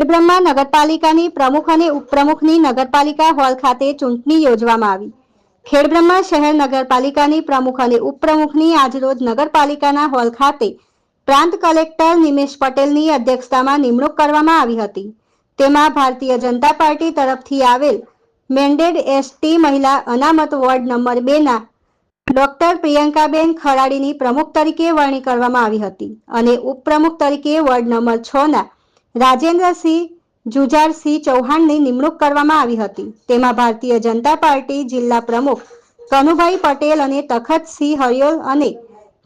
ખેડબ્રહ્મા નગરપાલિકાની પ્રમુખ અને ઉપપ્રમુખની નગરપાલિકા હોલ ખાતે ચૂંટણી યોજવામાં આવી. ખેડબ્રહ્મા શહેર નગરપાલિકાની પ્રમુખ અને ઉપપ્રમુખની આજરોજ નગરપાલિકાના હોલ ખાતે પ્રાંત કલેક્ટર નિમેશ પટેલની અધ્યક્ષતામાં નિમણૂક કરવામાં આવી હતી. તેમાં ભારતીય જનતા પાર્ટી તરફથી આવેલ મેન્ડેડ એસટી મહિલા અનામત વોર્ડ નંબર બે ના ડોક્ટર પ્રિયંકાબેન ખરાડીની પ્રમુખ તરીકે વરણી કરવામાં આવી હતી અને ઉપપ્રમુખ તરીકે વોર્ડ નંબર છ ના રાજેન્દ્રસિંહ જુજારસિંહ ચૌહાણની નિમણૂક કરવામાં આવી હતી. તેમાં ભારતીય જનતા પાર્ટી જિલ્લા પ્રમુખ કનુભાઈ પટેલ અને તખતસિંહ હરિયોલ અને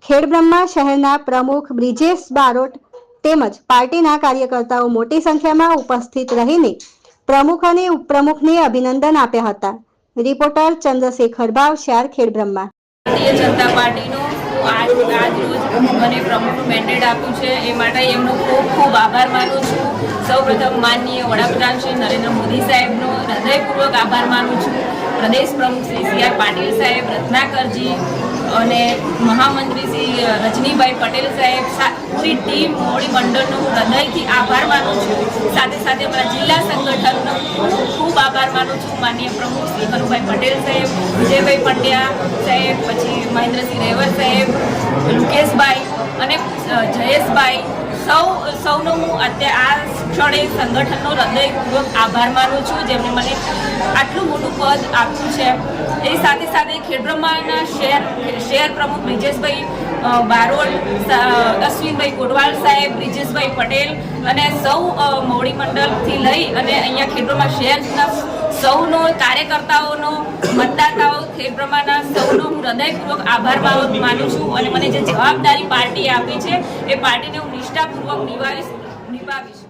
ખેડબ્રહ્મા શહેરના પ્રમુખ બ્રિજેશ બારોટ તેમજ પાર્ટીના કાર્યકર્તાઓ મોટી સંખ્યામાં ઉપસ્થિત રહીને પ્રમુખ અને ઉપપ્રમુખને અભિનંદન આપ્યા હતા. રિપોર્ટર ચંદ્રશેખર ભાવશાર ખેડબ્રહ્મા. ભારતીય જનતા પાર્ટીનો આજ આજ રોજ મને પ્રમુખનું મેન્ડેટ આપ્યું છે. એ માટે એમનો ખૂબ ખૂબ આભાર માનું છું. સૌપ્રથમ માનનીય વડાપ્રધાન શ્રી નરેન્દ્ર મોદી સાહેબનો હૃદયપૂર્વક આભાર માનું છું. પ્રદેશ પ્રમુખ શ્રી સી આર પાટીલ સાહેબ, રત્નાકરજી અને મહામંત્રી શ્રી રજનીભાઈ પટેલ સાહેબ પૂરી ટીમ, મોડી મંડળનો હૃદયથી આભાર માનું છું. સાથે સાથે અમારા જિલ્લા સંગઠનનો ખૂબ ખૂબ આભાર માનું છું માનનીય પ્રમુખ શ્રી કનુભાઈ પટેલ સાહેબ, વિજયભાઈ પંડ્યા સાહેબ, પછી મહેન્દ્રસિંહ રેવર સાહેબ, લુકેશભાઈ અને જયેશભાઈ. સૌ, સૌનો હું અત્યારે આ ક્ષણે સંગઠનનો હૃદયપૂર્વક આભાર માનું છું, જેમણે મને આટલું મોટું પદ આપ્યું છે. એ સાથે સાથે ખેડબ્રહ્માના શહેર શહેર પ્રમુખ બ્રિજેશભાઈ બારોલ અશ્વિનભાઈ કોટવાલ સાહેબ, બ્રિજેશભાઈ પટેલ અને સૌ મોવડી મંડળથી લઈ અને અહીંયા ખેડબ્રહ્મા શહેરના સૌનો, કાર્યકર્તાઓનો, મતદાતાઓ ખેડબ્રહ્માના સૌનો હું હૃદયપૂર્વક આભાર માનું છું અને મને જે જવાબદારી પાર્ટીએ આપી છે, એ પાર્ટીને હું નિષ્ઠાપૂર્વક નિભાવીશ નિભાવીશ.